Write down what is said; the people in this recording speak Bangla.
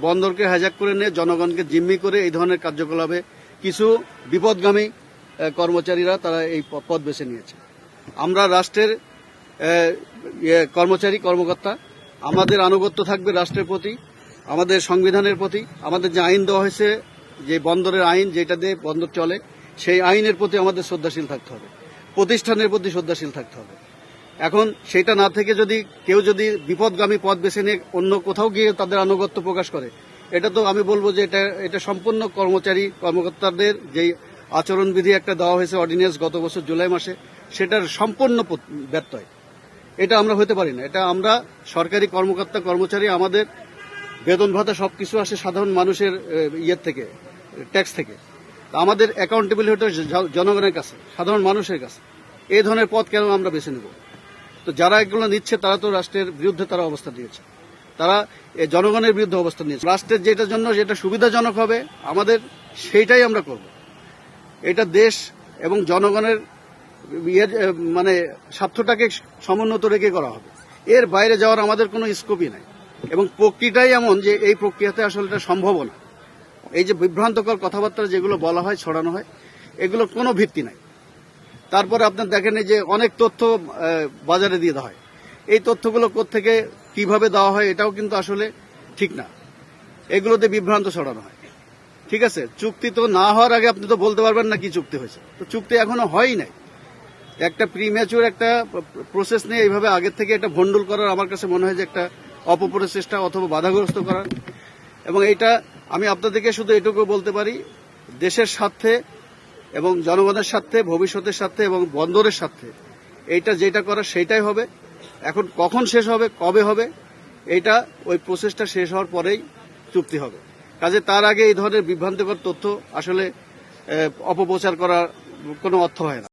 বন্দরকে হ্যাজাক করে নিয়ে জনগণকে জিম্মি করে এই ধরনের কার্যকলাপে কিছু বিপদগামী কর্মচারীরা তারা এই প- পথ বেছে নিয়েছে। আমরা রাষ্ট্রের কর্মচারী, কর্মকর্তা, আমাদের আনুগত্য থাকবে রাষ্ট্রের প্রতি, আমাদের সংবিধানের প্রতি, আমাদের যে আইন দেওয়া হয়েছে, যে বন্দরের আইন যেটা দিয়ে বন্দর চলে, সেই আইনের প্রতি আমাদের শ্রদ্ধাশীল থাকতে হবে। প্রতিষ্ঠানের প্রতি শ্রদ্ধাশীল থাকতে হবে। এখন সেটা না থেকে যদি কেউ যদি বিপদগামী পথ বেছে নিয়ে অন্য কোথাও গিয়ে তাদের আনুগত্য প্রকাশ করে, এটা তো আমি বলব যে এটা এটা সম্পূর্ণ কর্মচারী, কর্মকর্তাদের যেই আচরণবিধি একটা দেওয়া হয়েছে অর্ডিন্যান্স গত বছর জুলাই মাসে, সেটার সম্পূর্ণ ব্যত্যয়। এটা আমরা হতে পারি না। এটা আমরা সরকারি কর্মকর্তা, কর্মচারী, আমাদের বেতন ভাতা সবকিছু আসে সাধারণ মানুষের ইয়ের থেকে, ট্যাক্স থেকে। আমাদের অ্যাকাউন্টেবল হতে জনগণের কাছে, সাধারণ মানুষের কাছে। এই ধরনের পথ কেন আমরা বেছে নেব? তো যারা এগুলো নিচ্ছে, তারা তো রাষ্ট্রের বিরুদ্ধে তারা অবস্থা দিয়েছে তারা জনগণের বিরুদ্ধে অবস্থান নিয়েছে। রাষ্ট্রের যেটার জন্য যেটা সুবিধাজনক হবে, আমাদের সেইটাই আমরা করব। এটা দেশ এবং জনগণের মানে স্বার্থটাকে সমুন্নত রেখে করা হবে। এর বাইরে যাওয়ার আমাদের কোনো স্কোপই নাই। এবং প্রক্রিয়াটাই এমন যে এই প্রক্রিয়াতে আসলে এটা সম্ভব না এই যে বিভ্রান্তকর কথাবার্তা যেগুলো বলা হয়, ছড়ানো হয় এগুলো কোনো ভিত্তি নাই। তারপরে আপনার দেখেন যে অনেক তথ্য বাজারে দিয়ে দেওয়া হয়। এই তথ্যগুলো থেকে কীভাবে দেওয়া হয় এটাও কিন্তু আসলে ঠিক না। এগুলোতে বিভ্রান্ত ছড়ানো হয়। ঠিক আছে? চুক্তি তো না হওয়ার আগে আপনি তো বলতে পারবেন না কি চুক্তি হয়েছে। তো চুক্তি এখনও হয়ই নাই। একটা প্রিম্যাচুর একটা প্রসেস নিয়ে এইভাবে আগের থেকে একটা ভন্ডুল করার আমার কাছে মনে হয় যে একটা অপপ্রচেষ্টা অথবা বাধাগ্রস্ত করার এবং এটা আমি আপনাদেরকে শুধু এটুকু বলতে পারি, দেশের স্বার্থে এবং জনগণের স্বার্থে, ভবিষ্যতের স্বার্থে এবং বন্দরের স্বার্থে। এইটা যেটা করা সেটাই হবে। এখন কখন শেষ হবে, কবে হবে, এটা ওই প্রসেসটা শেষ হওয়ার পরেই চুক্তি হবে। কাজে তার আগে এই ধরনের বিভ্রান্তিকর তথ্য আসলে অপপ্রচার করার কোনো অর্থ হয় না।